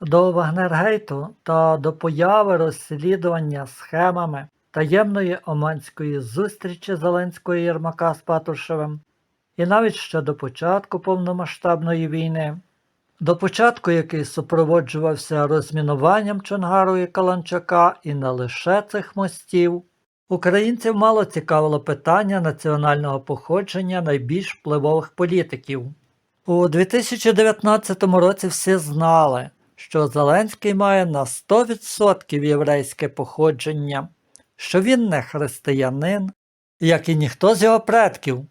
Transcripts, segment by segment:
До Вагнергейту та до появи розслідування схемами таємної оманської зустрічі Зеленського і Єрмака з Патрушевим, і навіть ще до початку повномасштабної війни, до початку який супроводжувався розмінуванням Чонгару і Каланчака, і не лише цих мостів, українців мало цікавило питання національного походження найбільш впливових політиків. У 2019 році всі знали, що Зеленський має на 100% єврейське походження, що він не християнин, як і ніхто з його предків.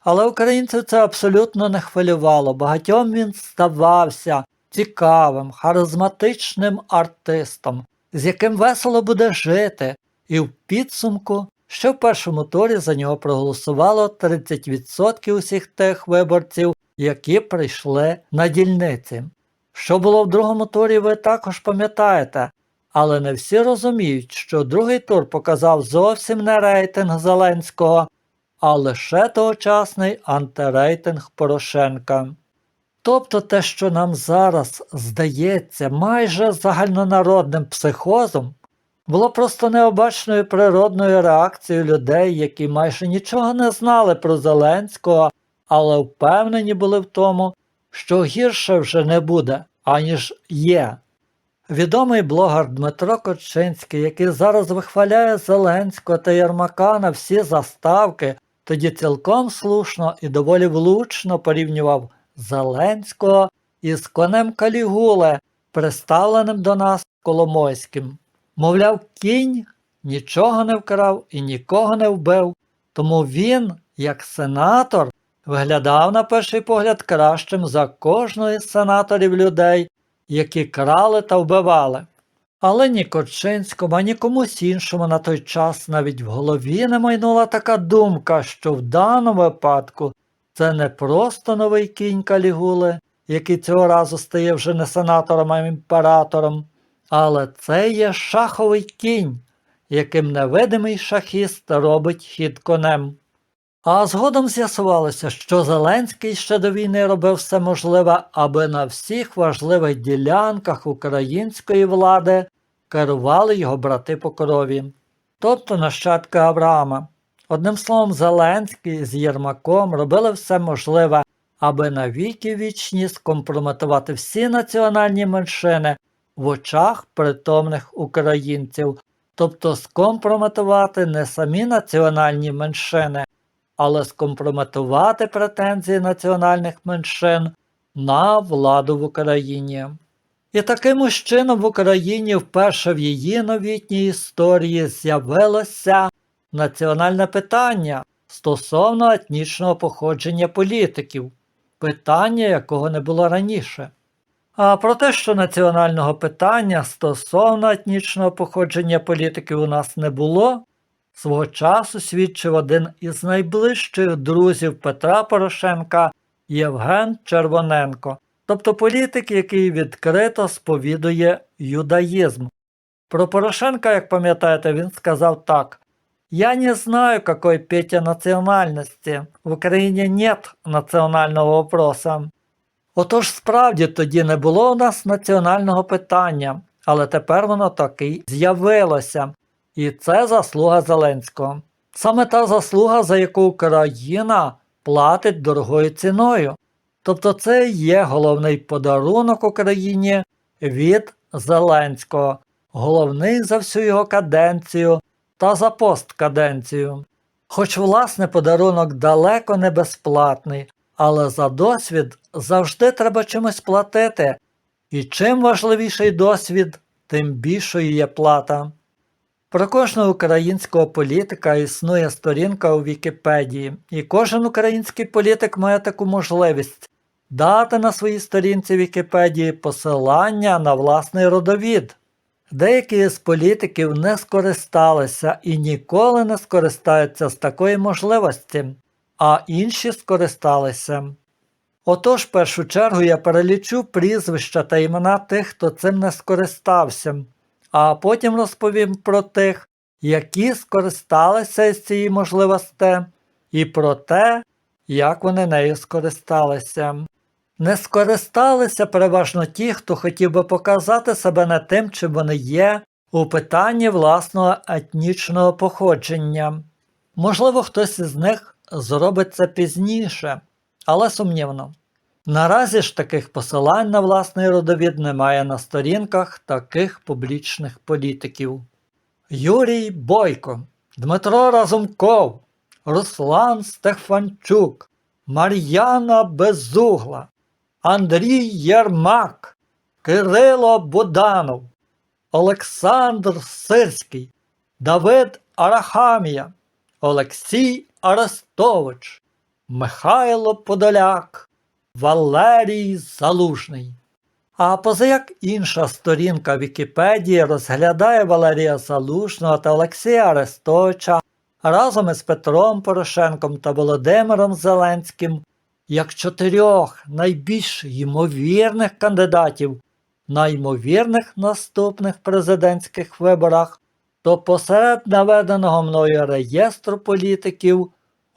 Але українців це абсолютно не хвилювало. Багатьом він ставався цікавим, харизматичним артистом, з яким весело буде жити, і в підсумку, що в першому турі за нього проголосувало 30% усіх тих виборців, які прийшли на дільниці. Що було в другому турі, ви також пам'ятаєте, але не всі розуміють, що другий тур показав зовсім не рейтинг Зеленського, а лише тогочасний антирейтинг Порошенка. Тобто те, що нам зараз здається майже загальнонародним психозом, було просто необачною природною реакцією людей, які майже нічого не знали про Зеленського, але впевнені були в тому, що гірше вже не буде, аніж є. Відомий блогер Дмитро Корчинський, який зараз вихваляє Зеленського та Єрмака на всі заставки, тоді цілком слушно і доволі влучно порівнював Зеленського із конем Калігуле, представленим до нас Коломойським. Мовляв, кінь нічого не вкрав і нікого не вбив, тому він, як сенатор, виглядав на перший погляд кращим за кожного із сенаторів людей, які крали та вбивали. Але ні Корчинському, ані комусь іншому на той час навіть в голові не майнула така думка, що в даному випадку це не просто новий кінь Калігули, який цього разу стає вже не сенатором, а імператором, але це є шаховий кінь, яким невидимий шахіст робить хід конем. А згодом з'ясувалося, що Зеленський ще до війни робив все можливе, аби на всіх важливих ділянках української влади керували його брати по крові, тобто нащадки Авраама. Одним словом, Зеленський з Єрмаком робили все можливе, аби навіки вічні скомпрометувати всі національні меншини в очах притомних українців, тобто скомпрометувати не самі національні меншини, але скомпрометувати претензії національних меншин на владу в Україні. І таким чином в Україні вперше в її новітній історії з'явилося національне питання стосовно етнічного походження політиків, питання якого не було раніше. А про те, що національного питання стосовно етнічного походження політиків у нас не було, свого часу свідчив один із найближчих друзів Петра Порошенка Євген Червоненко, тобто політик, який відкрито сповідує юдаїзм. Про Порошенка, як пам'ятаєте, він сказав так. Я не знаю, какой Петя національності. В Україні нет національного вопроса. Отож справді тоді не було у нас національного питання, але тепер воно таки з'явилося. І це заслуга Зеленського. Саме та заслуга, за яку Україна платить дорогою ціною. Тобто це є головний подарунок Україні від Зеленського, головний за всю його каденцію та за посткаденцію. Хоч власне подарунок далеко не безплатний, але за досвід завжди треба чимось платити. І чим важливіший досвід, тим більшою є плата. Про кожного українського політика існує сторінка у Вікіпедії, і кожен український політик має таку можливість дати на своїй сторінці Вікіпедії посилання на власний родовід. Деякі з політиків не скористалися і ніколи не скористаються з такої можливості, а інші скористалися. Отож, в першу чергу я перелічу прізвища та імена тих, хто цим не скористався, а потім розповім про тих, які скористалися із цієї можливості, і про те, як вони нею скористалися. Не скористалися переважно ті, хто хотів би показати себе не тим, чим вони є, у питанні власного етнічного походження. Можливо, хтось із них зробить це пізніше, але сумнівно. Наразі ж таких посилань на власний родовід немає на сторінках таких публічних політиків. Юрій Бойко, Дмитро Разумков, Руслан Стефанчук, Мар'яна Безугла, Андрій Єрмак, Кирило Буданов, Олександр Сирський, Давид Арахамія, Олексій Арестович, Михайло Подоляк, Валерій Залужний. А позаяк інша сторінка Вікіпедії розглядає Валерія Залужного та Олексія Арестовича разом із Петром Порошенком та Володимиром Зеленським як чотирьох найбільш ймовірних кандидатів на ймовірних наступних президентських виборах, то посеред наведеного мною реєстру політиків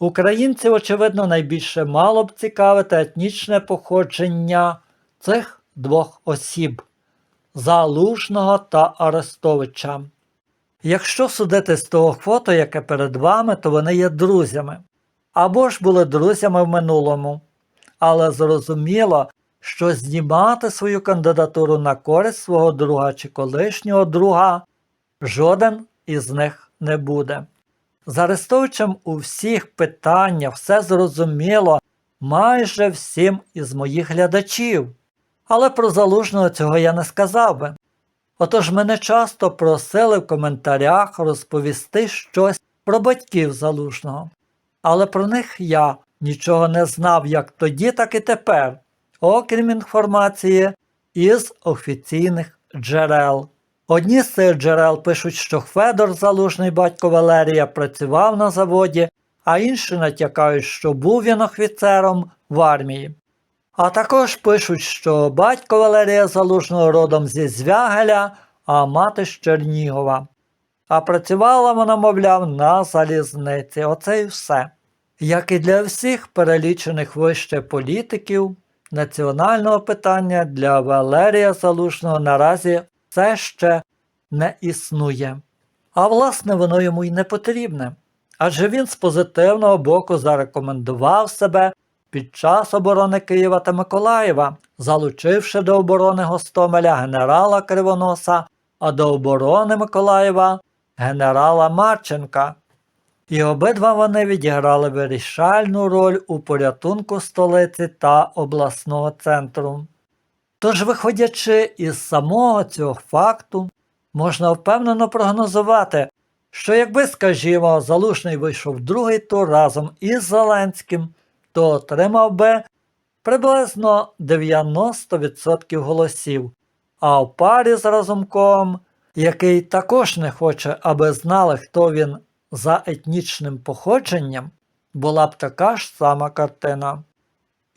українців, очевидно, найбільше мало б цікавити етнічне походження цих двох осіб Залужного та Арестовича. Якщо судити з того фото, яке перед вами, то вони є друзями. Або ж були друзями в минулому. Але зрозуміло, що знімати свою кандидатуру на користь свого друга чи колишнього друга жоден із них не буде. З Арестовичем у всіх питаннях все зрозуміло майже всім із моїх глядачів. Але про залужного цього я не сказав би. Отож мене часто просили в коментарях розповісти щось про батьків залужного. Але про них я нічого не знав як тоді, так і тепер, окрім інформації із офіційних джерел. Одні з цих джерел пишуть, що Федор Залужний батько Валерія працював на заводі, а інші натякають, що був він офіцером в армії. А також пишуть, що батько Валерія Залужного родом зі Звягеля, а мати з Чернігова. А працювала вона, мовляв, на залізниці. Оце і все. Як і для всіх перелічених вище політиків, національного питання для Валерія Залужного наразі все ще не існує. А власне воно йому й не потрібне. Адже він з позитивного боку зарекомендував себе під час оборони Києва та Миколаєва, залучивши до оборони Гостомеля генерала Кривоноса, а до оборони Миколаєва генерала Марченка. І обидва вони відіграли вирішальну роль у порятунку столиці та обласного центру. Тож, виходячи із самого цього факту, можна впевнено прогнозувати, що якби, скажімо, Залужний вийшов другий тур разом із Зеленським, то отримав би приблизно 90% голосів, а в парі з Разумковим, який також не хоче, аби знали, хто він за етнічним походженням, була б така ж сама картина.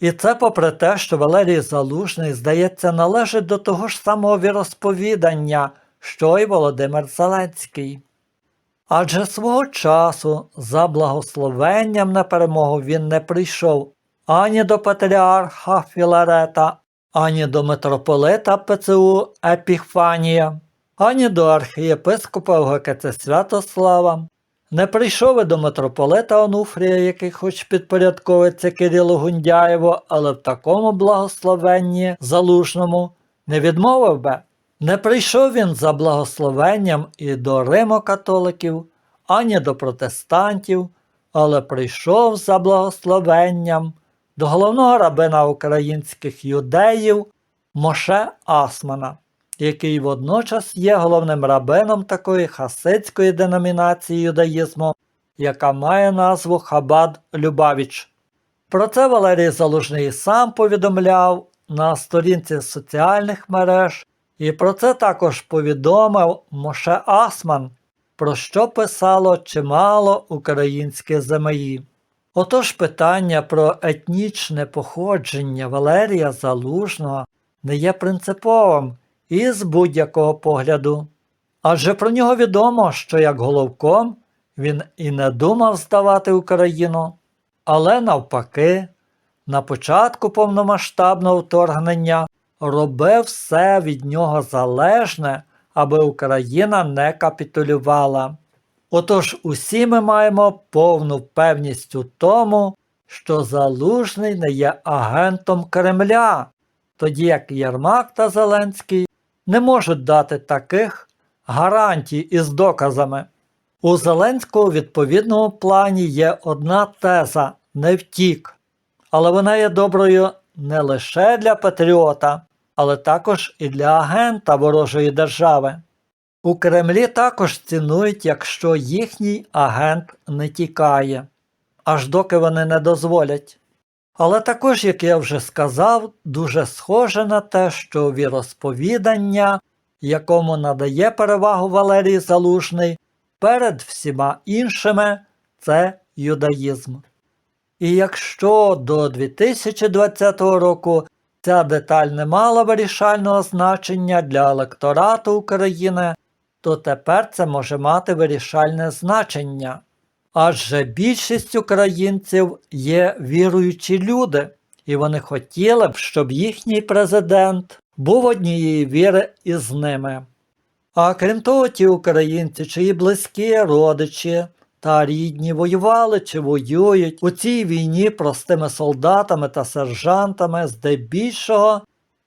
І це попри те, що Валерій Залужний, здається, належить до того ж самого віросповідання, що й Володимир Зеленський. Адже свого часу за благословенням на перемогу він не прийшов ані до патріарха Філарета, ані до митрополита ПЦУ Епіфанія, ані до архієпископа УГКЦ Святослава, не прийшов і до митрополита Онуфрія, який хоч підпорядковується Кирилу Гундяєву, але в такому благословенні залужному не відмовив би. Не прийшов він за благословенням і до римокатоликів, ані до протестантів, але прийшов за благословенням до головного рабина українських юдеїв Моше Асмана, який водночас є головним рабином такої хасидської деномінації юдаїзму, яка має назву Хабад Любавіч. Про це Валерій Залужний сам повідомляв на сторінці соціальних мереж. І про це також повідомив Моше Асман, про що писало чимало українських ЗМІ. Отож питання про етнічне походження Валерія Залужного не є принциповим із будь-якого погляду. Адже про нього відомо, що як головком він і не думав здавати Україну, але навпаки, на початку повномасштабного вторгнення робив все від нього залежне, аби Україна не капітулювала. Отож усі ми маємо повну впевність у тому, що Залужний не є агентом Кремля, тоді як Єрмак та Зеленський не можуть дати таких гарантій із доказами. У Зеленського у відповідному плані є одна теза не втік, але вона є доброю не лише для патріота, але також і для агента ворожої держави. У Кремлі також цінують, якщо їхній агент не тікає, аж доки вони не дозволять. Але також, як я вже сказав, дуже схоже на те, що віросповідання, якому надає перевагу Валерій Залужний, перед всіма іншими це юдаїзм. І якщо до 2020 року ця деталь не мала вирішального значення для електорату України, то тепер це може мати вирішальне значення. Адже більшість українців є віруючі люди, і вони хотіли б, щоб їхній президент був однієї віри із ними. А крім того, ті українці, чиї близькі родичі та рідні воювали чи воюють у цій війні простими солдатами та сержантами, здебільшого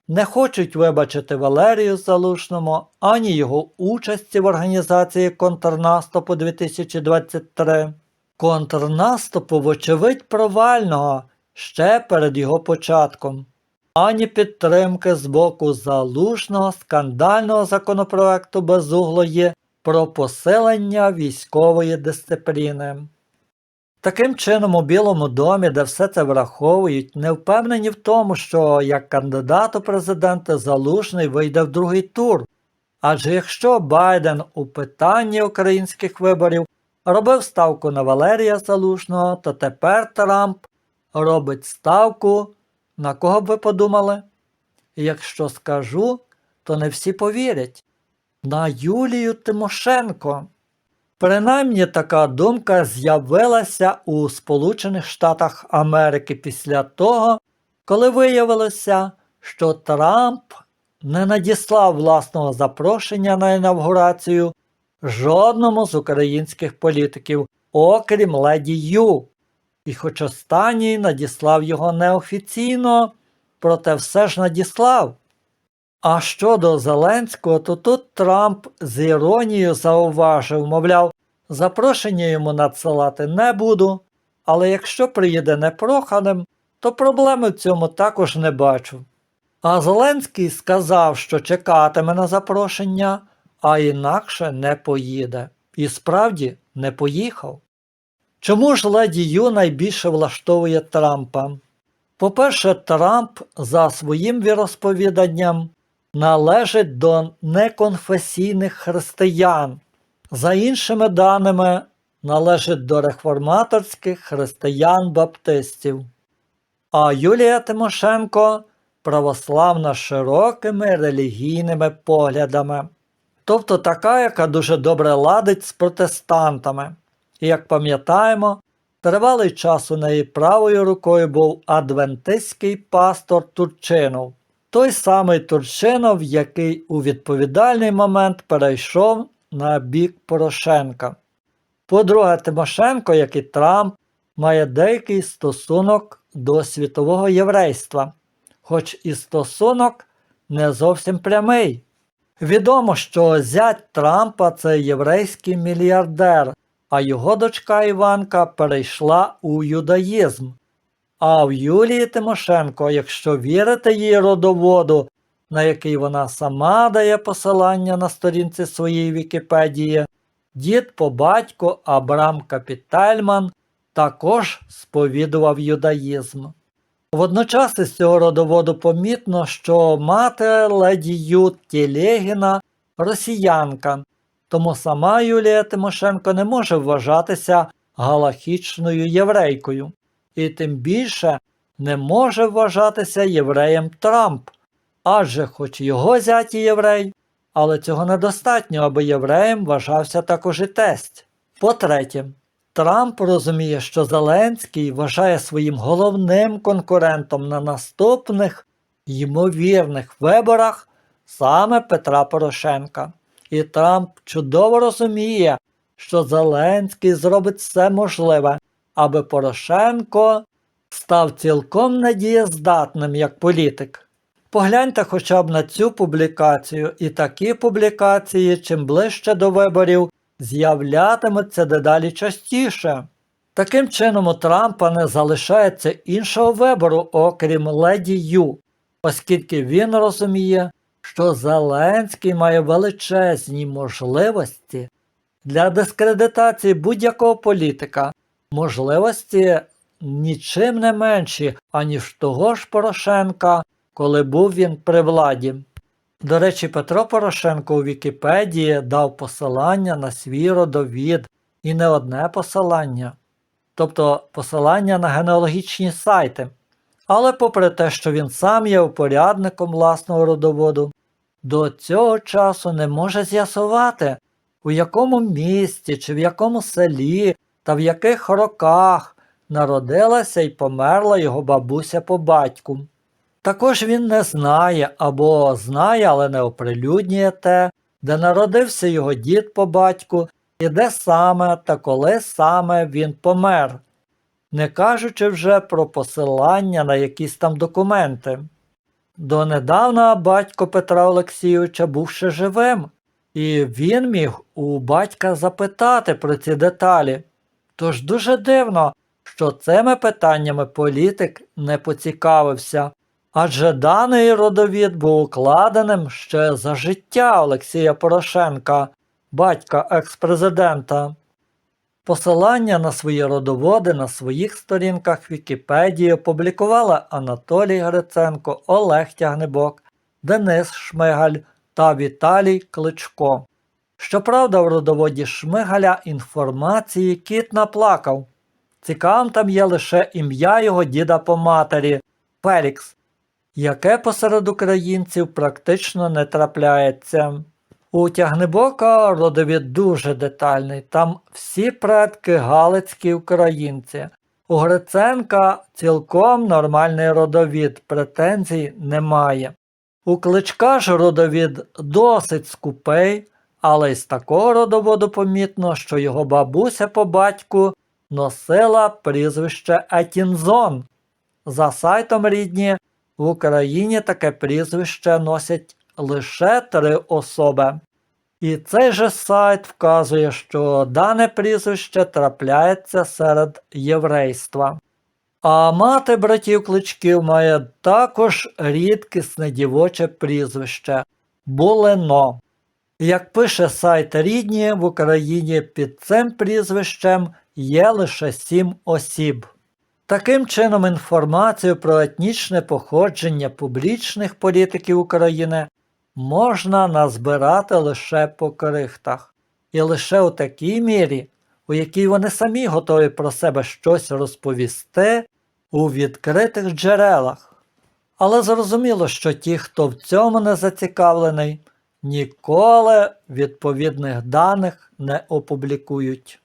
не хочуть вибачити Валерію Залушному ані його участі в організації контрнаступу 2023, контрнаступу, вочевидь, провального ще перед його початком, ані підтримки з боку залужного скандального законопроекту безуглої про посилення військової дисципліни. Таким чином, у Білому домі, де все це враховують, не впевнені в тому, що як кандидат у президенти Залужний вийде в другий тур. Адже якщо Байден у питанні українських виборів робив ставку на Валерія Залужного, то тепер Трамп робить ставку, на кого б ви подумали? Якщо скажу, то не всі повірять на Юлію Тимошенко. Принаймні така думка з'явилася у Сполучених Штатах Америки після того, коли виявилося, що Трамп не надіслав власного запрошення на інавгурацію жодному з українських політиків, окрім леді Ю. І хоч останній надіслав його неофіційно, проте все ж надіслав. А щодо Зеленського, то тут Трамп з іронією зауважив, мовляв, запрошення йому надсилати не буду, але якщо приїде непроханим, то проблеми в цьому також не бачу. А Зеленський сказав, що чекатиме на запрошення, а інакше не поїде. І справді не поїхав. Чому ж леді Ю найбільше влаштовує Трампа? По-перше, Трамп за своїм віросповіданням належить до неконфесійних християн, за іншими даними, належить до реформаторських християн-баптистів. А Юлія Тимошенко православна широкими релігійними поглядами, тобто така, яка дуже добре ладить з протестантами. І як пам'ятаємо, тривалий час у неї правою рукою був адвентистський пастор Турчинов, той самий Турчинов, який у відповідальний момент перейшов на бік Порошенка. По-друге, Тимошенко, як і Трамп, має деякий стосунок до світового єврейства, хоч і стосунок не зовсім прямий. Відомо, що зять Трампа це єврейський мільярдер, а його дочка Іванка перейшла у юдаїзм. А в Юлії Тимошенко, якщо вірити її родоводу, на який вона сама дає посилання на сторінці своєї Вікіпедії, дід по батьку Абрам Капітальман також сповідував юдаїзм. Водночас із цього родоводу помітно, що мати леді Ю Тілегіна росіянка, тому сама Юлія Тимошенко не може вважатися галахічною єврейкою, і тим більше не може вважатися євреєм Трамп, адже хоч його зять і єврей, але цього недостатньо, аби євреєм вважався також і тесть. По-третє, Трамп розуміє, що Зеленський вважає своїм головним конкурентом на наступних ймовірних виборах саме Петра Порошенка. І Трамп чудово розуміє, що Зеленський зробить все можливе, аби Порошенко став цілком недієздатним як політик. Погляньте хоча б на цю публікацію, і такі публікації, чим ближче до виборів, з'являтимуться дедалі частіше. Таким чином, у Трампа не залишається іншого вибору, окрім леді Ю, оскільки він розуміє, що Зеленський має величезні можливості для дискредитації будь-якого політика, можливості нічим не менші, аніж того ж Порошенка, коли був він при владі. До речі, Петро Порошенко у Вікіпедії дав посилання на свій родовід і не одне посилання, тобто посилання на генеалогічні сайти. Але попри те, що він сам є упорядником власного родоводу, до цього часу не може з'ясувати, у якому місті чи в якому селі та в яких роках народилася і померла його бабуся по батьку. Також він не знає або знає, але не оприлюднює те, де народився його дід по батьку і де саме та коли саме він помер, не кажучи вже про посилання на якісь там документи. Донедавна батько Петра Олексійовича був ще живим, і він міг у батька запитати про ці деталі. Тож дуже дивно, що цими питаннями політик не поцікавився, адже даний родовід був укладеним ще за життя Олексія Порошенка, батька екс-президента. Посилання на свої родоводи на своїх сторінках Вікіпедії опублікували Анатолій Гриценко, Олег Тягнебок, Денис Шмигаль та Віталій Кличко. Щоправда, в родоводі Шмигаля інформації кіт наплакав. Цікавим там є лише ім'я його діда по матері Фелікс, яке посеред українців практично не трапляється. У Тягнебока родовід дуже детальний, там всі предки галицькі українці. У Гриценка цілком нормальний родовід, претензій немає. У кличка ж родовід досить скупий, але й з такого родоводу помітно, що його бабуся по батьку носила прізвище Етінзон. За сайтом рідні в Україні таке прізвище носять лише три особи. І цей же сайт вказує, що дане прізвище трапляється серед єврейства. А мати братів кличків має також рідкісне дівоче прізвище Булено. Як пише сайт рідні, в Україні під цим прізвищем є лише сім осіб. Таким чином, інформацію про етнічне походження публічних політиків України можна назбирати лише по крихтах, і лише у такій мірі, у якій вони самі готові про себе щось розповісти у відкритих джерелах. Але зрозуміло, що ті, хто в цьому не зацікавлений, ніколи відповідних даних не опублікують.